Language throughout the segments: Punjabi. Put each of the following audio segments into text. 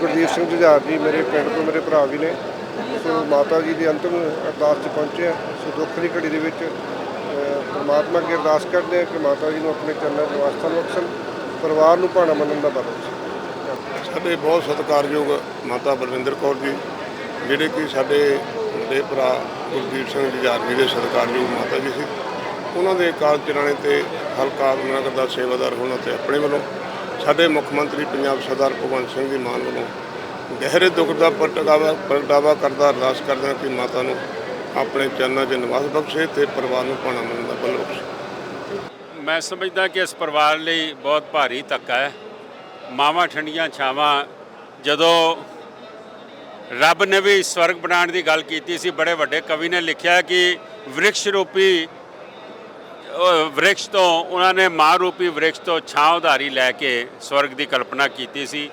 ਗੁਰਦੀਪ ਸਿੰਘ ਜੁਝਾਰ ਜੀ ਮੇਰੇ ਪਿੰਡ ਤੋਂ ਮੇਰੇ ਭਰਾ ਵੀ ਨੇ। ਸੋ ਮਾਤਾ ਜੀ ਦੀ ਅੰਤਮ ਅਰਦਾਸ 'ਚ ਪਹੁੰਚੇ ਆ। ਸੋ ਦੁੱਖ ਦੀ ਘੜੀ ਦੇ ਵਿੱਚ ਪਰਮਾਤਮਾ ਪ੍ਰਮਾਤਮਾ ਅੱਗੇ ਅਰਦਾਸ ਕਰਦੇ ਆ ਕਿ ਮਾਤਾ ਜੀ ਨੂੰ ਆਪਣੇ ਚਰਨਾਂ 'ਚ ਵਾਸਤਾ ਬਖਸ਼ਣ, ਪਰਿਵਾਰ ਨੂੰ ਭਾਣਾ ਮੰਨਣ ਦਾ ਬਲ ਬਖਸ਼ਣ। ਸਾਡੇ ਬਹੁਤ ਸਤਿਕਾਰਯੋਗ ਮਾਤਾ ਬਲਵਿੰਦਰ ਕੌਰ ਜੀ, ਜਿਹੜੇ ਕਿ ਸਾਡੇ ਵੱਡੇ ਭਰਾ ਗੁਰਦੀਪ ਸਿੰਘ ਜੁਝਾਰ ਜੀ ਦੇ ਸਤਿਕਾਰਯੋਗ ਮਾਤਾ ਜੀ ਸੀ। ਉਹਨਾਂ ਦੇ ਕਾਲ ਚਲਾਣੇ ਤੇ ਹਲਕਾ ਨਗਰ ਦਾ ਸੇਵਾਦਾਰ ਹੋਣਾ ਤੇ ਆਪਣੇ ਵੱਲੋਂ ਸਾਡੇ ਮੁੱਖ ਮੰਤਰੀ ਪੰਜਾਬ ਸਰਦਾਰ ਭਗਵੰਤ ਸਿੰਘ ਜੀ ਮਾਨ ਵੱਲੋਂ ਗਹਿਰੇ ਦੁੱਖ ਦਾ ਪ੍ਰਗਟਾਵਾ ਪ੍ਰਗਟਾਵਾ ਕਰਦਾ ਅਰਦਾਸ ਕਰਦਾ ਕਿ ਮਾਤਾ ਨੂੰ ਆਪਣੇ ਚਰਨਾਂ 'ਚ ਨਿਵਾਸ ਬਖਸ਼ੇ ਤੇ ਪਰਿਵਾਰ ਨੂੰ ਭਾਣਾ ਮੰਨਣ ਦਾ ਬਲ ਬਖਸ਼ੇ। ਮੈਂ ਸਮਝਦਾ ਕਿ ਇਸ ਪਰਿਵਾਰ ਲਈ ਬਹੁਤ ਭਾਰੀ ਧੱਕਾ ਹੈ। ਮਾਵਾਂ ਠੰਡੀਆਂ ਛਾਵਾਂ, ਜਦੋਂ ਰੱਬ ਨੇ ਵੀ ਸਵਰਗ ਬਣਾਉਣ ਦੀ ਗੱਲ ਕੀਤੀ ਸੀ, ਬੜੇ ਵੱਡੇ ਕਵੀ ਨੇ ਲਿਖਿਆ ਕਿ ਵ੍ਰਿਕਸ਼ ਰੂਪੀ ਵ੍ਰਿਕਸ਼ ਤੋਂ ਉਹਨਾਂ ਨੇ ਮਾਂ ਰੂਪੀ ਵ੍ਰਿਕਸ਼ ਤੋਂ ਛਾਂ ਉਧਾਰੀ ਲੈ ਕੇ ਸਵਰਗ ਦੀ ਕਲਪਨਾ ਕੀਤੀ ਸੀ।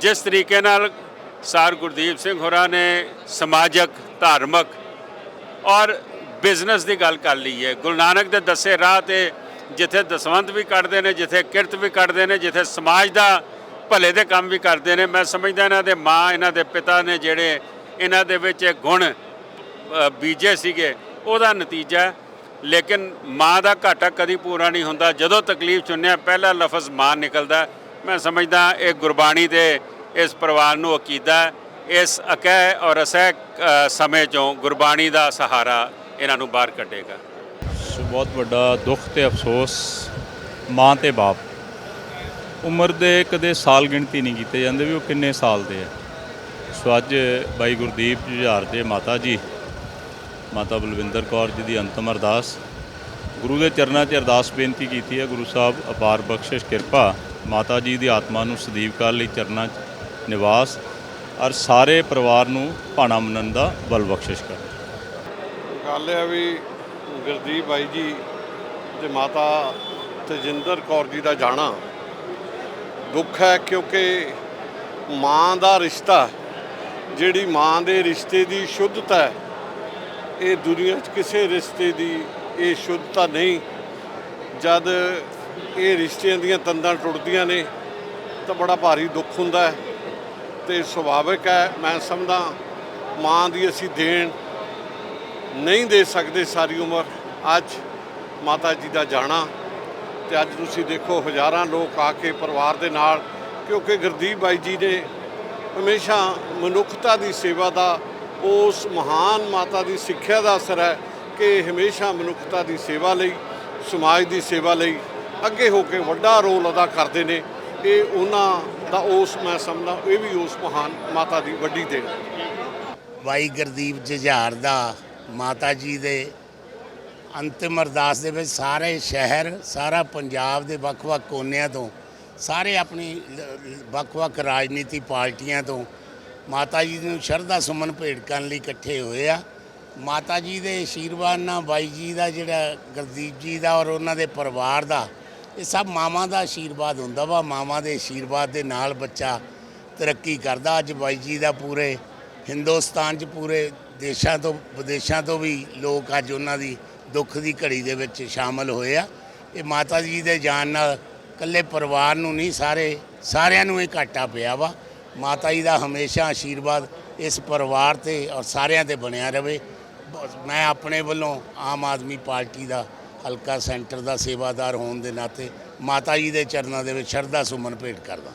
ਜਿਸ ਤਰੀਕੇ ਨਾਲ ਸਾਰ ਗੁਰਦੀਪ ਸਿੰਘ ਹੋਰਾਂ ਨੇ ਸਮਾਜਿਕ, ਧਾਰਮਿਕ ਔਰ ਬਿਜ਼ਨਸ ਦੀ ਗੱਲ ਕਰ ਲਈ ਹੈ। ਗੁਰੂ ਨਾਨਕ ਦੇ ਦੱਸੇ ਰਾਹ ਤੇ ਜਿੱਥੇ ਦਸਵੰਤ ਵੀ ਕੱਢਦੇ ਨੇ, ਜਿੱਥੇ ਕਿਰਤ ਵੀ ਕੱਢਦੇ ਨੇ, ਜਿੱਥੇ ਸਮਾਜ ਦਾ ਭਲੇ ਦੇ ਕੰਮ ਵੀ ਕਰਦੇ ਨੇ। ਮੈਂ ਸਮਝਦਾ ਇਹਨਾਂ ਦੇ ਮਾਂ, ਇਹਨਾਂ ਦੇ ਪਿਤਾ ਨੇ ਜਿਹੜੇ ਇਹਨਾਂ ਦੇ ਵਿੱਚ ਇਹ ਗੁਣ ਬੀਜੇ ਸੀਗੇ, ਉਹਦਾ ਨਤੀਜਾ ਲੇਕਿਨ ਮਾਂ ਦਾ ਘਾਟਾ ਕਦੀ ਪੂਰਾ ਨਹੀਂ ਹੁੰਦਾ। ਜਦੋਂ ਤਕਲੀਫ ਚੁੰਨਿਆ ਪਹਿਲਾ ਲਫ਼ਜ਼ ਮਾਂ ਨਿਕਲਦਾ। ਮੈਂ ਸਮਝਦਾ ਇਹ ਗੁਰਬਾਣੀ ਦੇ ਇਸ ਪਰਿਵਾਰ ਨੂੰ ਅਕੀਦਾ ਇਸ ਅਕਹਿ ਔਰ ਅਸਹਿ ਸਮੇਂ ਚੋਂ ਗੁਰਬਾਣੀ ਦਾ ਸਹਾਰਾ ਇਹਨਾਂ ਨੂੰ ਬਾਹਰ ਕੱਢੇਗਾ। ਸੋ ਬਹੁਤ ਵੱਡਾ ਦੁੱਖ ਤੇ ਅਫਸੋਸ ਮਾਂ ਤੇ ਬਾਪ। ਉਮਰ ਦੇ ਕਦੇ ਸਾਲ ਗਿਣਤੀ ਨਹੀਂ ਕੀਤੇ ਜਾਂਦੇ ਵੀ ਉਹ ਕਿੰਨੇ ਸਾਲ ਦੇ ਆ। ਸੋ ਅੱਜ ਬਾਈ ਗੁਰਦੀਪ ਜੁਝਾਰ ਦੇ ਮਾਤਾ ਜੀ ਮਾਤਾ ਬਲਵਿੰਦਰ ਕੌਰ ਜੀ ਦੀ ਅੰਤਮ ਅਰਦਾਸ। ਗੁਰੂ ਦੇ ਚਰਨਾਂ 'ਚ ਅਰਦਾਸ ਬੇਨਤੀ ਕੀਤੀ ਹੈ, ਗੁਰੂ ਸਾਹਿਬ ਅਪਾਰ ਬਖਸ਼ਿਸ਼ ਕਿਰਪਾ ਮਾਤਾ ਜੀ ਦੀ ਆਤਮਾ ਨੂੰ ਸਦੀਵ ਕਾਲ ਲਈ ਚਰਨਾਂ 'ਚ ਨਿਵਾਸ ਔਰ ਸਾਰੇ ਪਰਿਵਾਰ ਨੂੰ ਭਾਣਾ ਮੰਨਣ ਦਾ ਬਲ ਬਖਸ਼ਿਸ਼ ਕਰ ਗੱਲ ਇਹ ਆ ਵੀ ਗੁਰਦੀਪ ਬਾਈ ਜੀ ਤੇ ਮਾਤਾ ਤਜਿੰਦਰ ਕੌਰ ਜੀ ਦਾ ਜਾਣਾ ਦੁੱਖ ਹੈ ਕਿਉਂਕਿ ਮਾਂ ਦਾ ਰਿਸ਼ਤਾ, ਜਿਹੜੀ ਮਾਂ ਦੇ ਰਿਸ਼ਤੇ ਦੀ ਸ਼ੁੱਧਤਾ ਹੈ ਇਹ ਦੁਨੀਆ 'ਚ ਕਿਸੇ ਰਿਸ਼ਤੇ ਦੀ ਇਹ ਸ਼ੁੱਧਤਾ ਨਹੀਂ। ਜਦ ਇਹ ਰਿਸ਼ਤਿਆਂ ਦੀਆਂ ਤੰਦਾਂ ਟੁੱਟਦੀਆਂ ਨੇ, ਤਾਂ ਬੜਾ ਭਾਰੀ ਦੁੱਖ ਹੁੰਦਾ ਹੈ ਤੇ ਸੁਭਾਵਿਕ ਹੈ। ਮੈਂ ਸਮਝਦਾ ਮਾਂ ਦੀ ਅਸੀਂ ਦੇਣ ਨਹੀਂ ਦੇ ਸਕਦੇ ਸਾਰੀ ਉਮਰ। ਅੱਜ ਮਾਤਾ ਜੀ ਦਾ ਜਾਣਾ ਤੇ ਅੱਜ ਤੁਸੀਂ ਦੇਖੋ ਹਜ਼ਾਰਾਂ ਲੋਕ ਆ ਕੇ ਪਰਿਵਾਰ ਦੇ ਨਾਲ, ਕਿਉਂਕਿ ਗੁਰਦੀਪ ਬਾਈ ਜੀ ਨੇ ਹਮੇਸ਼ਾ ਮਨੁੱਖਤਾ ਦੀ ਸੇਵਾ ਦਾ ਉਸ ਮਹਾਨ ਮਾਤਾ ਦੀ ਸਿੱਖਿਆ ਦਾ ਅਸਰ ਹੈ ਕਿ ਹਮੇਸ਼ਾ ਮਨੁੱਖਤਾ ਦੀ ਸੇਵਾ ਲਈ, ਸਮਾਜ ਦੀ ਸੇਵਾ ਲਈ ਅੱਗੇ ਹੋ ਕੇ ਵੱਡਾ ਰੋਲ ਅਦਾ ਕਰਦੇ ਨੇ। ਇਹ ਉਹਨਾਂ ਦਾ ਉਸ, ਮੈਂ ਸਮਝਦਾ, ਇਹ ਵੀ ਉਸ ਮਹਾਨ ਮਾਤਾ ਦੀ ਵੱਡੀ ਦੇਣ। ਹੈ ਬਾਈ ਗੁਰਦੀਪ ਜੁਝਾਰ ਦਾ ਮਾਤਾ ਜੀ ਦੇ ਅੰਤਿਮ ਅਰਦਾਸ ਦੇ ਵਿੱਚ ਸਾਰੇ ਸ਼ਹਿਰ, ਸਾਰਾ ਪੰਜਾਬ ਦੇ ਵੱਖ-ਵੱਖ ਕੋਨਿਆਂ ਤੋਂ, ਸਾਰੇ ਆਪਣੀ ਵੱਖ-ਵੱਖ ਰਾਜਨੀਤੀ ਪਾਰਟੀਆਂ ਤੋਂ ਮਾਤਾ ਜੀ ਨੂੰ ਸ਼ਰਧਾ ਸੁਮਨ ਭੇਟ ਕਰਨ ਲਈ ਇਕੱਠੇ ਹੋਏ ਆ। ਮਾਤਾ ਜੀ ਦੇ ਆਸ਼ੀਰਵਾਦ ਨਾਲ ਬਾਈ ਜੀ ਦਾ ਜਿਹੜਾ ਗੁਰਦੀਪ ਜੀ ਦਾ ਔਰ ਉਹਨਾਂ ਦੇ ਪਰਿਵਾਰ ਦਾ, ਇਹ ਸਭ ਮਾਵਾਂ ਦਾ ਆਸ਼ੀਰਵਾਦ ਹੁੰਦਾ ਵਾ। ਮਾਵਾਂ ਦੇ ਆਸ਼ੀਰਵਾਦ ਦੇ ਨਾਲ ਬੱਚਾ ਤਰੱਕੀ ਕਰਦਾ। ਅੱਜ ਬਾਈ ਜੀ ਦਾ ਪੂਰੇ ਹਿੰਦੁਸਤਾਨ 'ਚ ਪੂਰੇ ਦੇਸ਼ਾਂ ਤੋਂ, ਵਿਦੇਸ਼ਾਂ ਤੋਂ ਵੀ ਲੋਕ ਅੱਜ ਉਹਨਾਂ ਦੀ ਦੁੱਖ ਦੀ ਘੜੀ ਦੇ ਵਿੱਚ ਸ਼ਾਮਲ ਹੋਏ ਆ। ਇਹ ਮਾਤਾ ਜੀ ਦੇ ਜਾਣ ਨਾਲ ਇਕੱਲੇ ਪਰਿਵਾਰ ਨੂੰ ਨਹੀਂ, ਸਾਰੇ, ਸਾਰਿਆਂ ਨੂੰ ਇਹ ਘਾਟਾ ਪਿਆ ਵਾ। ਮਾਤਾ ਜੀ ਦਾ ਹਮੇਸ਼ਾ ਆਸ਼ੀਰਵਾਦ ਇਸ ਪਰਿਵਾਰ ਤੇ ਔਰ ਸਾਰਿਆਂ ਤੇ ਬਣਿਆ ਰਵੇ। ਮੈਂ ਆਪਣੇ ਵੱਲੋਂ ਆਮ ਆਦਮੀ ਪਾਰਟੀ ਦਾ ਹਲਕਾ ਸੈਂਟਰ ਦਾ ਸੇਵਾਦਾਰ ਹੋਣ ਦੇ ਨਾਤੇ ਮਾਤਾ ਜੀ ਦੇ ਚਰਨਾਂ ਦੇ ਵਿੱਚ ਸ਼ਰਧਾ ਸੁਮਨ ਭੇਟ ਕਰਦਾ।